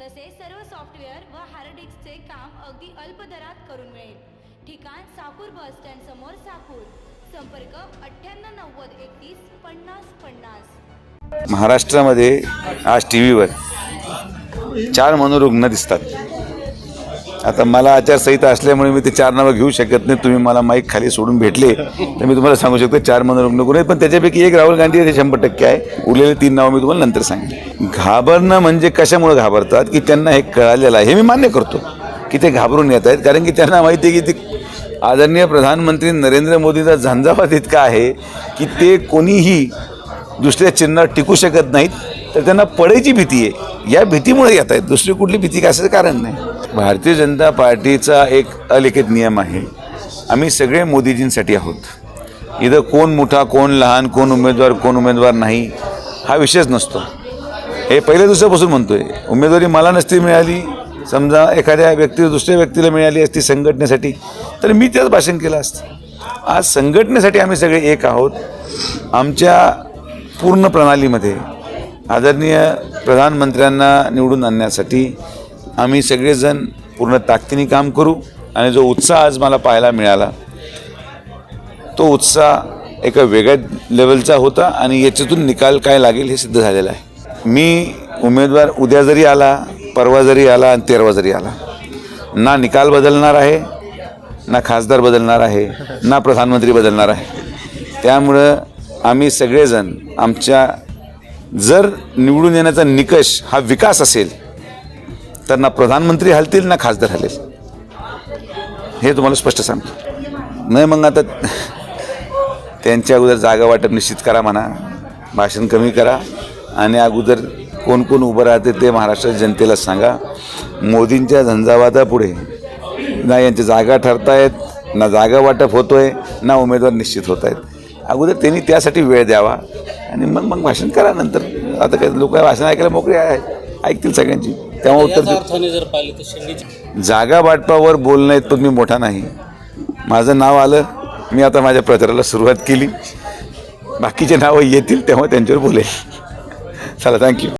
तसेच सर्व सॉफ्टवेअर व हार्ड डिस्कचे काम अगदी अल्प दरात करून मिळेल. ठिकाण साकूर बस स्टँड समोर साकूर. संपर्क अठ्ठ्याण्णव नव्वद एकतीस पन्नास पन्नास. महाराष्ट्रामध्ये आज टी व्हीवर चार मनोरुग्ण दिसतात. आता मला आचारसंहिता असल्यामुळे मी ते चार नावं घेऊ शकत नाही. तुम्ही मला माईक खाली सोडून भेटले तर मी तुम्हाला सांगू शकतो चार मनोरुग्ण कोण आहेत. पण त्याच्यापैकी एक राहुल गांधी हे शंभर टक्के आहे. उरलेले तीन नावं मी तुम्हाला नंतर सांगेन. घाबरणं म्हणजे कशामुळे घाबरतात? की त्यांना हे कळालेलं आहे. हे मी मान्य करतो की ते घाबरून येत आहेत. कारण की त्यांना माहिती आहे की ते आदरणीय प्रधानमंत्री नरेंद्र मोदींचा झंझावात इतका आहे की ते कोणीही दुसऱ्या चिन्हात टिकू शकत नाहीत. तर त्यांना पडायची भीती आहे. या भीतीमुळे येत आहेत. दुसरी कुठली भीती काय कारण नाही. भारतीय जनता पार्टीचा एक अलिखित नियम आहे. आम्ही सगळे मोदीजींसाठी आहोत. इथं कोण मोठा कोण लहान कोण उमेदवार कोण उमेदवार नाही हा विषयच नसतो. हे पहिल्या दिवसापासून आहे उमेदवारी मला नसती मिळाली. समजा एखाद्या व्यक्ती दुसऱ्या व्यक्तीला मिळाली असती संघटनेसाठी तर मी त्याच भाषण केलं असतं. आज संघटनेसाठी आम्ही सगळे एक आहोत. आमच्या पूर्ण प्रणालीमध्ये आदरणीय प्रधानमंत्र्यांना निवडून आणण्यासाठी आम्ही सगळेजण पूर्ण ताकदीने काम करू आणि जो उत्साह आज मला पाहायला मिळाला तो उत्साह एका वेगळ्या लेवलचा होता आणि याच्यातून निकाल काय लागेल हे सिद्ध झालेलं आहे. मी उमेदवार उद्या जरी आला परवा जरी आला आणि तेरवा जरी आला ना निकाल बदलणार आहे ना खासदार बदलणार आहे ना प्रधानमंत्री बदलणार आहे. त्यामुळं आम्ही सगळेजण आमच्या जर निवडून येण्याचा निकष हा विकास असेल तर ना प्रधानमंत्री हलतील ना खासदार हलेल. हे तुम्हाला स्पष्ट सांगतो. नाही मग आता त्यांच्या अगोदर जागा वाटप निश्चित करा म्हणा भाषण कमी करा आणि अगोदर कोण कोण उभं राहते ते महाराष्ट्र जनतेला सांगा. मोदींच्या झंझावातापुढे ना यांच्या जागा ठरतायत ना जागा वाटप होतोय ना उमेदवार निश्चित होत आहेत अगोदर त्यांनी त्यासाठी वेळ द्यावा. आणि मग मग भाषण करा नंतर. आता काही लोक भाषण ऐकायला मोकळे आहेत ऐकतील सगळ्यांची. तेव्हा उत्तर देऊ अर्थाने जर पाहिले तर जागा वाटपावर बोलणं इतपत मी मोठा नाही. माझं नाव आलं मी आता माझ्या प्रचाराला सुरुवात केली. बाकीचे नावं येतील तेव्हा त्यांच्यावर बोलेल. चला थँक्यू